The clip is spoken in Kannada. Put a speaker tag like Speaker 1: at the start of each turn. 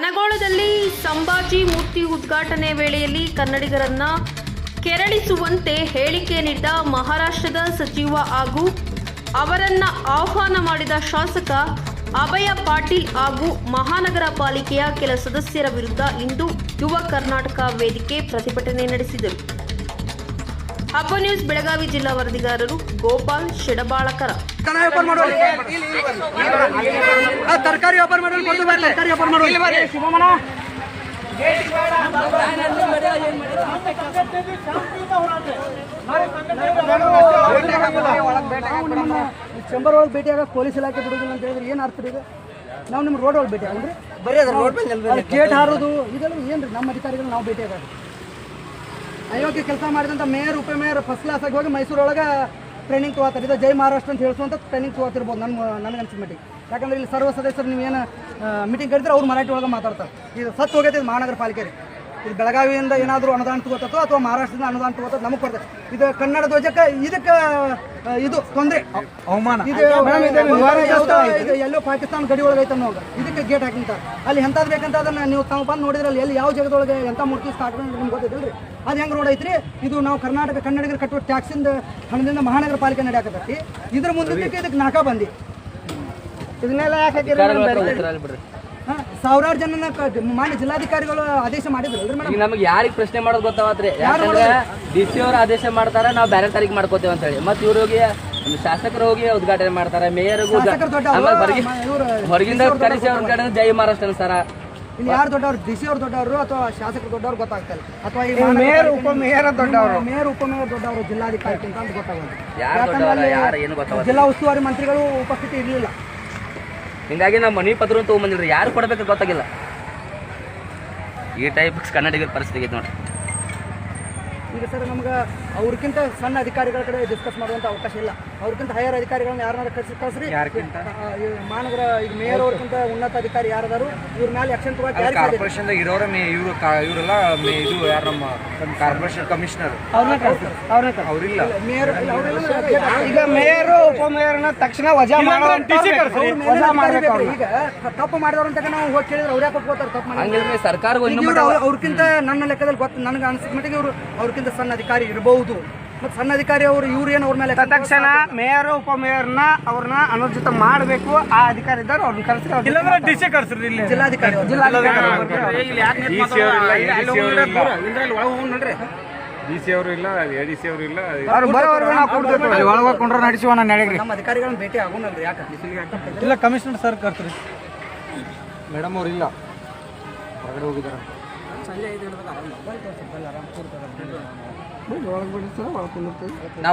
Speaker 1: ಅನಗೋಳದಲ್ಲಿ ಸಂಭಾಜಿ ಮೂರ್ತಿ ಉದ್ಘಾಟನೆ ವೇಳೆಯಲ್ಲಿ ಕನ್ನಡಿಗರನ್ನ ಕೆರಳಿಸುವಂತೆ ಹೇಳಿಕೆ ನೀಡಿದ ಮಹಾರಾಷ್ಟ್ರದ ಸಚಿವ ಹಾಗೂ ಅವರನ್ನ ಆಹ್ವಾನ ಮಾಡಿದ ಶಾಸಕ ಅಭಯ ಪಾಟೀಲ್ ಹಾಗೂ ಮಹಾನಗರ ಪಾಲಿಕೆಯ ಕೆಲ ಸದಸ್ಯರ ವಿರುದ್ಧ ಇಂದು ಯುವ ಕರ್ನಾಟಕ ವೇದಿಕೆ ಪ್ರತಿಭಟನೆ ನಡೆಸಿದರು. ಹಬ್ಬ ನ್ಯೂಸ್ ಬೆಳಗಾವಿ ಜಿಲ್ಲಾ ವರದಿಗಾರರು ಗೋಪಾಲ್ ಶಿಡಬಾಳಕರ.
Speaker 2: ತರಕಾರಿ ವ್ಯಾಪಾರ ವ್ಯಾಪಾರ ಚಂಬರ್ ಒಳಗೆ ಭೇಟಿ ಆಗ ಪೊಲೀಸ್ ಇಲಾಖೆ ಬಿಡುದಿಲ್ಲ ಅಂತ ಹೇಳಿದ್ರೆ ಏನು ಅರ್ಥ ಈಗ ಇದು? ನಾವು ನಿಮ್ಮ ರೋಡ್ ಒಳಗೆ ಭೇಟಿ ಆಗಲ್ರಿ? ಬರೀ ಗೇಟ್ ಹಾರೋದು ಇದೆಲ್ಲ ಏನ್ರಿ? ನಮ್ಮ ಅಧಿಕಾರಿಗಳು ನಾವು ಭೇಟಿ ಆಗೋದು ಅಯೋಗ್ಯ ಕೆಲಸ ಮಾಡಿದಂಥ ಮೇಯರ್ ಉಪಮೇಯರ್ ಫಸ್ಟ್ ಕ್ಲಾಸ್ ಆಗಿ ಹೋಗಿ ಮೈಸೂರೊಳಗೆ ಟ್ರೈನಿಂಗ್ ತೊಗೋತಾರೆ ಇದು ಜೈ ಮಹಾರಾಷ್ಟ್ರ ಅಂತ ಹೇಳುವಂಥ ಟ್ರೈನಿಂಗ್ ತೊಗೋತಿರ್ಬೋದು ನನ್ನ ನನಗೆ ಅನ್ಸಿದ ಮಟ್ಟಿಗೆ. ಯಾಕಂದ್ರೆ ಇಲ್ಲಿ ಸರ್ವ ಸದಸ್ಯರು ನೀವೇನು ಮೀಟಿಂಗ್ ಕರೆದ್ರೆ ಅವ್ರು ಮರಾಠಿ ಒಳಗೆ ಮಾತಾಡ್ತಾರೆ. ಇದು ಸತ್ತು ಹೋಗೈತೆ ಮಹಾನಗರ ಪಾಲಿಕೆ ಇದು ಬೆಳಗಾವಿಯಿಂದ ಏನಾದರೂ ಅನುದಾನ ತಗೋತೋ ಅಥವಾ ಮಹಾರಾಷ್ಟ್ರದಿಂದ ಅನುದಾನ ತಗೋತೋ ನಮಗೆ ಕೊಡ್ತದೆ. ಇದು ಕನ್ನಡ ಧ್ವಜಕ್ಕೆ ಇದಕ್ಕೆ ಇದು ತೊಂದರೆ.
Speaker 3: ಅವಮಾನ.
Speaker 2: ಇದು ಎಲ್ಲೋ ಪಾಕಿಸ್ತಾನ ಗಡಿ ಒಳಗೆ ಐತೆ ಅನ್ನೋ ಇದಕ್ಕೆ ಗೇಟ್ ಹಾಕಿಂತ ಅಲ್ಲಿ ಎಂಥದ್ದು ಬೇಕಂತ ಅದನ್ನ ನೀವು ತಾವು ಬಂದು ನೋಡಿದ್ರಲ್ಲಿ ಎಲ್ಲಿ ಯಾವ ಜಾಗದೊಳಗೆ ಎಂಥ ಮೂರ್ತಿ ಸ್ಟಾರ್ಟ್ ನಿಮ್ಗೆ ರೀ ಅದು ಹೆಂಗೆ ರೋಡ್ ಐತ್ರಿ? ಇದು ನಾವು ಕರ್ನಾಟಕ ಕನ್ನಡಿಗರು ಕಟ್ಟುವ ಟ್ಯಾಕ್ಸಿಂದ ಹಣದಿಂದ ಮಹಾನಗರ ಪಾಲಿಕೆ ನಡೆಯಾಕತ್ತೈತಿ. ಇದ್ರ ಮುಂದಕ್ಕೆ ಇದಕ್ಕೆ ನಾಕ ಬಂದಿ. ಇದನ್ನೆಲ್ಲ ಯಾಕೆ ಸಾವಿರಾರು ಜನನ ಮಾನ್ಯ ಜಿಲ್ಲಾಧಿಕಾರಿಗಳು ಆದೇಶ ಮಾಡಿದ್ರು. ಮೇಡಮ್?
Speaker 4: ಈಗ ನಮಗೆ ಯಾರಿಗೆ ಪ್ರಶ್ನೆ ಮಾಡೋದು ಗೊತ್ತಾವತ್ರಿ? ಯಾಕಂದ್ರೆ ಡಿ ಸಿ ಅವ್ರು ಆದೇಶ ಮಾಡ್ತಾರ ನಾವು ಬೇರೆ ತಾರೀಕು ಮಾಡ್ಕೋತೇವೆ ಅಂತ ಹೇಳಿ. ಮತ್ತೆ ಇವ್ರು ಹೋಗಿ ಒಂದು ಶಾಸಕರು ಹೋಗಿ ಉದ್ಘಾಟನೆ ಮಾಡ್ತಾರೆ ಮೇಯರ್
Speaker 2: ಶಾಸಕರು ದೊಡ್ಡವರು,
Speaker 4: ಹೊರಗೆ
Speaker 2: ಮ- ಇವ್ರು
Speaker 4: ಹೊರಗಿಂದ ಕರೆಸಿ ಅವ್ರ ಕಡೆ ಜೈ ಮಹಾರಾಷ್ಟ್ರ ಸರ್.
Speaker 2: ಇಲ್ಲಿ ಯಾರು ದೊಡ್ಡವರು? ಡಿ ಸಿ ಅವ್ರು ದೊಡ್ಡವರು ಅಥವಾ ಶಾಸಕರು ದೊಡ್ಡವರು ಗೊತ್ತಾಗ್ತಾರೆ ಅಥವಾ ಈ
Speaker 3: ಮೇಯರ್ ಉಪ ಮೇಯರ್ ದೊಡ್ಡವರು.
Speaker 2: ಮೇಯರ್ ಉಪಮೇಯರ್ ದೊಡ್ಡವರು ಜಿಲ್ಲಾಧಿಕಾರಿ ಅಂತ ಗೊತ್ತಾಗೋದು.
Speaker 4: ಯಾರು ದೊಡ್ಡವರ? ಯಾರು ಏನು ಗೊತ್ತಾವ
Speaker 2: ಜಿಲ್ಲಾ ಉಸ್ತುವಾರಿ ಮಂತ್ರಿಗಳು ಉಪಸ್ಥಿತಿ ಇರಲಿಲ್ಲ.
Speaker 4: ಹಿಂಗಾಗಿ ನಾವು ಮನವಿ ಪತ್ರ ತೊಗೊಂಬಂದಿಲ್ರಿ. ಯಾರು ಕೊಡಬೇಕು ಗೊತ್ತಾಗಿಲ್ಲ. ಈ ಟೈಪ್ ಕನ್ನಡಿಗರ ಪರಿಸ್ಥಿತಿ ಐತೆ ನೋಡ್ರಿ.
Speaker 2: ಈಗ ಸರ್ ನಮ್ಗೆ ಅವ್ರಿಗಿಂತ ಸಣ್ಣ ಅಧಿಕಾರಿಗಳ ಕಡೆ ಡಿಸ್ಕಸ್ ಮಾಡುವಂಥ ಅವಕಾಶ ಇಲ್ಲ. ಅವ್ರಿಗಿಂತ ಹೈಯರ್ ಅಧಿಕಾರಿಗಳನ್ನ ಯಾರನ್ನಾರು ಕಳ್ಸಿ ಕಳ್ಸ್ರಿ. ಮಹಾನಗರ ಈಗ ಮೇಯರ್ ಅವ್ರಿಗಿಂತ ಉನ್ನತ ಅಧಿಕಾರಿ ಯಾರದಾರು ಇವ್ರ ಮೇಲೆ ಆಕ್ಷನ್ ಸಾಧ್ಯ?
Speaker 3: ಕಾರ್ಪೊರೇಷನ್ ಇರೋರ ಇವರು ಇವರೆಲ್ಲ ಮೇ ಇದು ಯಾರು ನಮ್ಮ ಕಾರ್ಪೊರೇಷನ್ ಕಮಿಷನರ್ ಅವರಿಲ್ಲ.
Speaker 2: ಮೇಯರ್
Speaker 3: ಈಗ ಮೇಯರ್ ಉಪಮೇಯರ್ನ ತಕ್ಷಣ ವಜಾ
Speaker 2: ಅವ್ರ ಮೇಲೆ ಅಧಿಕಾರಿ ಬೇಕ್ರಿ. ಈಗ ತಪ್ಪು ಮಾಡಿದವ್ರು ಅಂತ ನಾವು ಹೋಗಿ ಕೇಳಿದ್ರೆ ಅವ್ರೇ ಯಾಕೆ ಒಪ್ಕೋತಾರೆ ತಪ್ಪು ಮಾಡಿ ಸರ್ಕಾರ ಅವ್ರಕ್ಕಿಂತ ನನ್ನ ಲೆಕ್ಕದಲ್ಲಿ ಗೊತ್ತು ನನಗೆ ಅನ್ಸಿದ ಮಟ್ಟಿಗೆ ಇವರು ಅವ್ರಕ್ಕಿಂತ ಸಣ್ಣ ಅಧಿಕಾರಿ ಇರಬಹುದು ಮತ್ತೆ ಸಣ್ಣ ಅಧಿಕಾರಿ ಅವರು ಇವ್ರು ಏನು ಅವ್ರ ಮೇಲೆ
Speaker 3: ತಕ್ಷಣ ಮೇಯರ್ ಉಪಮೇಯರ್ನ ಅವ್ರನ್ನ ಅನರ್ಜಿತ ಮಾಡಬೇಕು. ಆ ಅಧಿಕಾರಿ ಇದ್ದಾರೆ ಅವ್ರನ್ನ ಕರೆಸಿ ಇಲ್ಲಾಂದ್ರೆ ಡಿ ಸಿ ಕರ್ಸ್ರಿ ಇಲ್ಲಿ.
Speaker 2: ಜಿಲ್ಲಾಧಿಕಾರಿ ಜಿಲ್ಲಾಧಿಕಾರಿ
Speaker 5: ಡಿ ಸಿ ಅವರು ಇಲ್ಲ ಎ ಡಿ ಸಿ ಅವರು ಇಲ್ಲ.
Speaker 3: ಅವ್ರು ಬರೋವರೆಗೂ ನಾವು ಕೊಡ್ತೀವಿ ಒಳಗೆ ಕೊಂಡ್ರೆ ನಡೆಸುವನ ನಡೆಗ್ರಿ
Speaker 2: ನಮ್ಮ ಅಧಿಕಾರಿಗಳನ್ನ ಭೇಟಿ ಆಗೋಣಲ್ರಿ ಯಾಕೆ?
Speaker 3: ಇಲ್ಲ ಕಮಿಷನರ್ ಸರ್ ಮೇಡಮ್ ಅವ್ರು ಇಲ್ಲ. ಹೊರಗಡೆ ಹೋಗಿದ್ದಾರೆ. ಐದು না